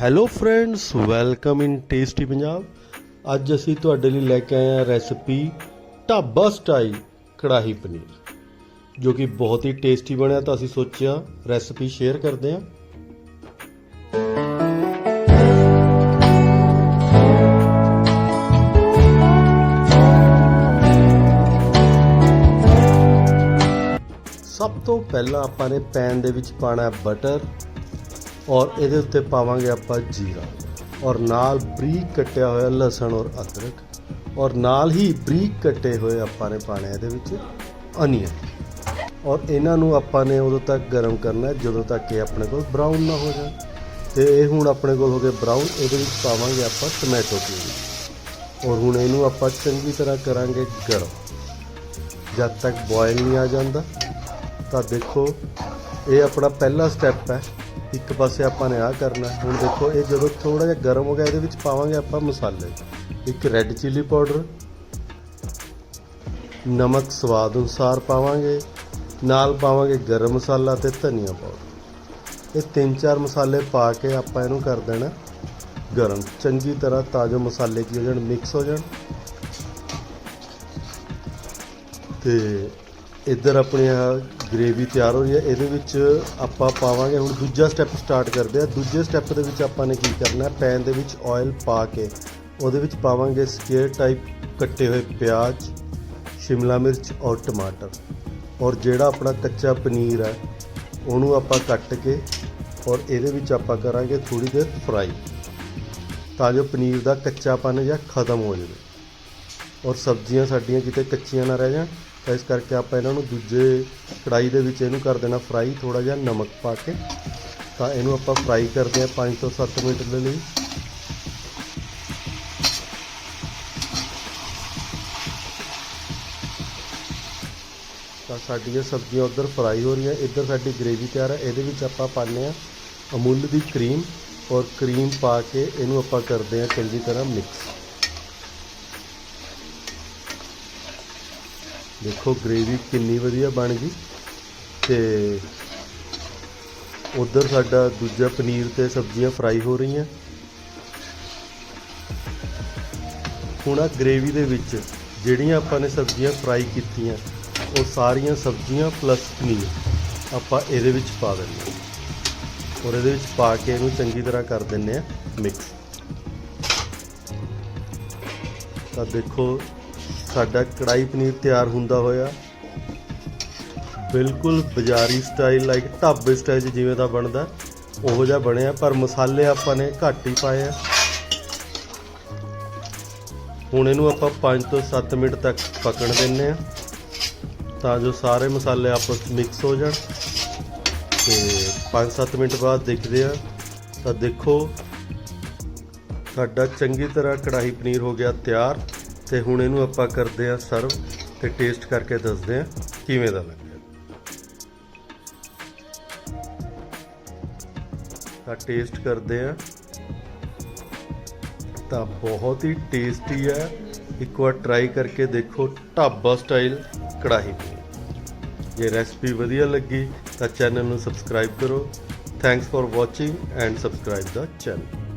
Hello friends welcome in tasty Punjab ਅੱਜ ਅਸੀਂ ਤੁਹਾਡੇ ਲਈ ਲੈ ਕੇ ਆਏ ਹਾਂ ਰੈਸਪੀ ਢਾਬਾ ਸਟਾਈਲ ਕੜਾਹੀ ਪਨੀਰ, ਜੋ ਕਿ ਬਹੁਤ ਹੀ ਟੇਸਟੀ ਬਣਿਆ ਤਾਂ ਅਸੀਂ ਸੋਚਿਆ ਰੈਸਪੀ ਸ਼ੇਅਰ ਕਰਦੇ ਹਾਂ। ਸਭ ਤੋਂ ਪਹਿਲਾਂ ਆਪਾਂ ਨੇ ਪੈਨ ਦੇ ਵਿੱਚ ਪਾਣਾ ਬਟਰ ਔਰ ਇਹਦੇ ਉੱਤੇ ਪਾਵਾਂਗੇ ਆਪਾਂ ਜੀਰਾ। ਔਰ ਨਾਲ ਬਰੀਕ ਕੱਟਿਆ ਹੋਇਆ ਲਸਣ ਔਰ ਅਦਰਕ। ਔਰ ਨਾਲ ਹੀ ਬਰੀਕ ਕੱਟੇ ਹੋਏ ਆਪਾਂ ਨੇ ਪਾਣੇ ਇਹਦੇ ਵਿੱਚ ਅਨੀਅਨ ਔਰ ਇਹਨਾਂ ਨੂੰ ਆਪਾਂ ਨੇ ਉਦੋਂ ਤੱਕ ਗਰਮ ਕਰਨਾ, ਜਦੋਂ ਤੱਕ ਇਹ ਆਪਣੇ ਕੋਲ ਬਰਾਊਨ ਨਾ ਹੋ ਜਾਣ। ਤੇ ਇਹ ਹੁਣ ਆਪਣੇ ਕੋਲ ਹੋ ਗਏ ਬਰਾਊਨ ਇਹਦੇ ਵਿੱਚ ਪਾਵਾਂਗੇ ਆਪਾਂ ਟੋਮੈਟੋ ਪਿਊਰੀ ਔਰ ਹੁਣ ਇਹਨੂੰ ਆਪਾਂ ਚੰਗੀ ਤਰ੍ਹਾਂ ਕਰਾਂਗੇ ਗਰਮ। ਜਦ ਤੱਕ ਬੋਇਲ ਨਹੀਂ ਆ ਜਾਂਦਾ, ਤਾਂ ਦੇਖੋ, ਇਹ ਆਪਣਾ ਪਹਿਲਾ ਸਟੈਪ ਹੈ। ਇੱਕ ਪਾਸੇ ਆਪਾਂ ਨੇ ਆ ਕਰਨਾ, ਹੁਣ ਦੇਖੋ ਇਹ ਜਦੋਂ ਥੋੜਾ ਜਿਹਾ ਗਰਮ ਹੋ ਗਿਆ, ਇਹਦੇ ਵਿੱਚ ਪਾਵਾਂਗੇ ਆਪਾਂ ਮਸਾਲੇ। ਇੱਕ ਰੈੱਡ ਚਿੱਲੀ ਪਾਊਡਰ ਨਮਕ ਸਵਾਦ ਅਨੁਸਾਰ ਪਾਵਾਂਗੇ, ਨਾਲ ਪਾਵਾਂਗੇ ਗਰਮ ਮਸਾਲਾ ਤੇ ਧਨੀਆ ਪਾਊਡਰ ਇਹ ਤਿੰਨ ਚਾਰ ਮਸਾਲੇ ਪਾ ਕੇ ਆਪਾਂ ਇਹਨੂੰ ਕਰ ਦੇਣਾ ਗਰਮ। ਚੰਗੀ ਤਰ੍ਹਾਂ ਤਾਂ ਜੋ ਮਸਾਲੇ ਕੀ ਹੋ ਜਾਣ ਮਿਕਸ ਹੋ ਜਾਣ। ਤੇ ਇੱਧਰ ਆਪਣੇ ਆ ਗ੍ਰੇਵੀ ਤਿਆਰ ਹੋ ਰਹੀ ਹੈ। ਇਹਦੇ ਵਿੱਚ ਆਪਾਂ ਪਾਵਾਂਗੇ, ਹੁਣ ਦੂਜਾ ਸਟੈਪ ਸਟਾਰਟ ਕਰਦੇ ਆ ਦੂਜੇ ਸਟੈਪ ਦੇ ਵਿੱਚ ਆਪਾਂ ਨੇ ਕੀ ਕਰਨਾ ਪੈਨ ਦੇ ਵਿੱਚ ਆਇਲ ਪਾ ਕੇ ਉਹਦੇ ਵਿੱਚ ਪਾਵਾਂਗੇ ਸਕੇਅਰ ਟਾਈਪ ਕੱਟੇ ਹੋਏ ਪਿਆਜ਼, ਸ਼ਿਮਲਾ ਮਿਰਚ ਔਰ ਟਮਾਟਰ। ਔਰ ਜਿਹੜਾ ਆਪਣਾ ਕੱਚਾ ਪਨੀਰ ਹੈ, ਉਹਨੂੰ ਆਪਾਂ ਕੱਟ ਕੇ ਔਰ ਇਹਦੇ ਵਿੱਚ ਆਪਾਂ ਕਰਾਂਗੇ ਥੋੜੀ ਦੇਰ ਫਰਾਈ ਤਾਂ ਜੋ ਪਨੀਰ ਦਾ ਕੱਚਾਪਨ ਜਿਹਾ ਖਤਮ ਹੋ ਜਾਵੇ। ਔਰ ਸਬਜ਼ੀਆਂ ਸਾਡੀਆਂ ਕਿਤੇ ਕੱਚੀਆਂ ਨਾ ਰਹਿ ਜਾਣ। ਤਾਂ ਇਸ ਕਰਕੇ ਆਪਾਂ ਇਹਨਾਂ ਨੂੰ ਦੂਜੇ ਕੜਾਈ ਦੇ ਵਿੱਚ ਇਹਨੂੰ ਕਰ ਦੇਣਾ ਫਰਾਈ ਥੋੜਾ ਜਿਹਾ ਨਮਕ ਪਾ ਕੇ। ਤਾਂ ਇਹਨੂੰ ਆਪਾਂ ਫਰਾਈ ਕਰਦੇ ਹਾਂ 5 ਤੋਂ 7 ਮਿੰਟ ਦੇ ਲਈ। ਤਾਂ ਸਾਡੀਆਂ ਸਬਜ਼ੀਆਂ ਉਧਰ ਫਰਾਈ ਹੋ ਰਹੀਆਂ। ਇੱਧਰ ਸਾਡੀ ਗ੍ਰੇਵੀ ਤਿਆਰ ਹੈ। ਇਹਦੇ ਵਿੱਚ ਆਪਾਂ ਪਾਉਂਦੇ ਹਾਂ ਅਮੁੱਲ ਦੀ ਕਰੀਮ ਔਰ ਕਰੀਮ ਪਾ ਕੇ ਇਹਨੂੰ ਆਪਾਂ ਕਰਦੇ ਹਾਂ ਚੰਗੀ ਤਰ੍ਹਾਂ ਮਿਕਸ ਦੇਖੋ ਗ੍ਰੇਵੀ ਕਿੰਨੀ ਵਧੀਆ ਬਣ ਗਈ ਤੇ ਉਧਰ ਸਾਡਾ ਦੂਜਾ ਪਨੀਰ ਤੇ ਸਬਜ਼ੀਆਂ ਫਰਾਈ ਹੋ ਰਹੀਆਂ। ਹੁਣ ਆ ਗ੍ਰੇਵੀ ਦੇ ਵਿੱਚ ਜਿਹੜੀਆਂ ਆਪਾਂ ਨੇ ਸਬਜ਼ੀਆਂ ਫਰਾਈ ਕੀਤੀਆਂ, ਉਹ ਸਾਰੀਆਂ ਸਬਜ਼ੀਆਂ ਪਲੱਸ ਪਨੀਰ ਆਪਾਂ ਇਹਦੇ ਵਿੱਚ ਪਾ ਦਿੰਦੇ ਹਾਂ। ਔਰ ਇਹਦੇ ਵਿੱਚ ਪਾ ਕੇ ਇਹਨੂੰ ਚੰਗੀ ਤਰ੍ਹਾਂ ਕਰ ਦਿੰਨੇ ਆ ਮਿਕਸ ਤਾਂ ਦੇਖੋ ਸਾਡਾ ਕੜਾਈ ਪਨੀਰ ਤਿਆਰ ਹੁੰਦਾ ਹੋਇਆ। ਬਿਲਕੁਲ ਬਾਜ਼ਾਰੀ ਸਟਾਈਲ ਲਾਈਕ ਢਾਬੇ ਸਟਾਈਲ 'ਚ ਜਿਵੇਂ ਦਾ ਬਣਦਾ, ਉਹੋ ਜਿਹਾ ਬਣਿਆ, ਪਰ ਮਸਾਲੇ ਆਪਾਂ ਨੇ ਘੱਟ ਹੀ ਪਾਏ ਆ। ਹੁਣ ਇਹਨੂੰ ਆਪਾਂ 5 ਤੋਂ 7 ਮਿੰਟ ਤੱਕ ਪਕਣ ਦਿੰਨੇ ਆ, ਤਾਂ ਜੋ ਸਾਰੇ ਮਸਾਲੇ ਆਪਸ ਵਿੱਚ ਮਿਕਸ ਹੋ ਜਾਣ। ਤੇ 5-7 ਮਿੰਟ ਬਾਅਦ ਦੇਖਦੇ ਆ, ਤਾਂ ਦੇਖੋ, ਸਾਡਾ ਚੰਗੀ ਤਰ੍ਹਾਂ ਕੜਾਹੀ ਪਨੀਰ ਹੋ ਗਿਆ ਤਿਆਰ। ਤੇ ਹੁਣ ਇਹਨੂੰ ਆਪਾਂ ਕਰਦੇ ਆ ਸਰਵ ਤੇ ਟੇਸਟ ਕਰਕੇ ਦੱਸਦੇ ਆ ਕਿਵੇਂ ਦਾ ਲੱਗਿਆ ਤਾਂ ਟੇਸਟ ਕਰਦੇ ਆ ਤਾਂ ਬਹੁਤ ਹੀ ਟੇਸਟੀ ਹੈ। ਇੱਕ ਵਾਰ ਟਰਾਈ ਕਰਕੇ ਦੇਖੋ, ਢਾਬਾ ਸਟਾਈਲ ਕੜਾਹੀ ਪਨੀਰ ਜੇ ਰੈਸਪੀ ਵਧੀਆ ਲੱਗੀ ਤਾਂ ਚੈਨਲ ਨੂੰ ਸਬਸਕ੍ਰਾਈਬ ਕਰੋ। Thanks for watching and subscribe the channel